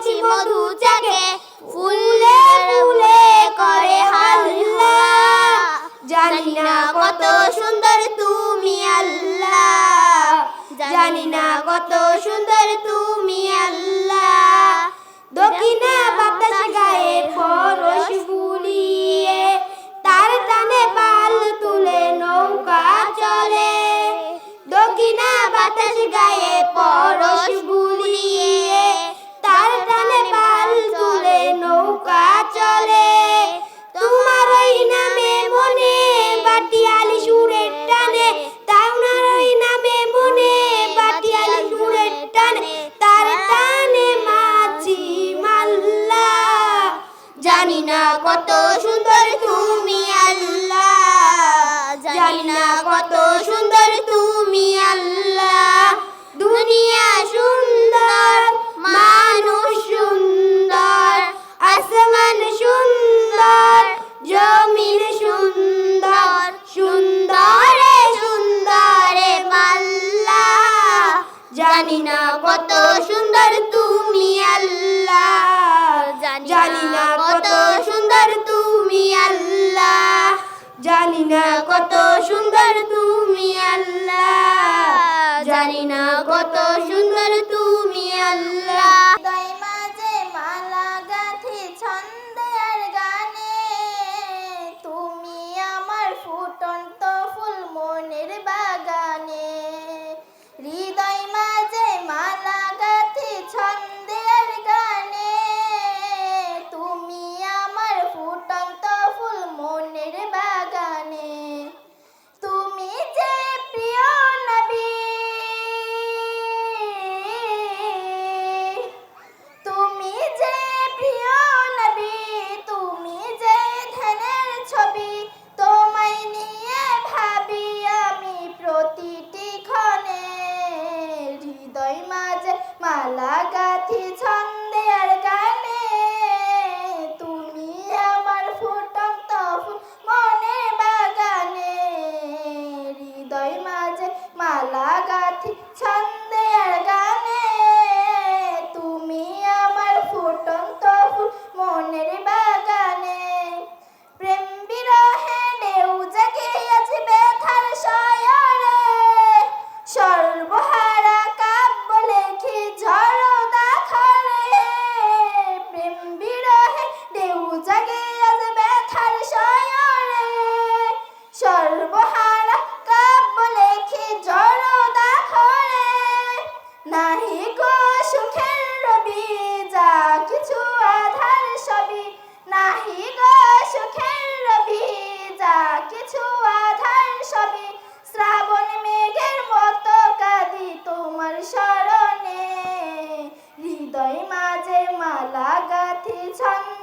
করেছি মধু চাকে ফুলে ফুলে করে হাল্লা। জানি না কত সুন্দর তুমি আল্লাহ জানি না কত সুন্দর তুমি আল্লাহ দক্ষিণা বাতাস গায়ে ফল না কত কত সুন্দর তুমি আল্লাহ। 천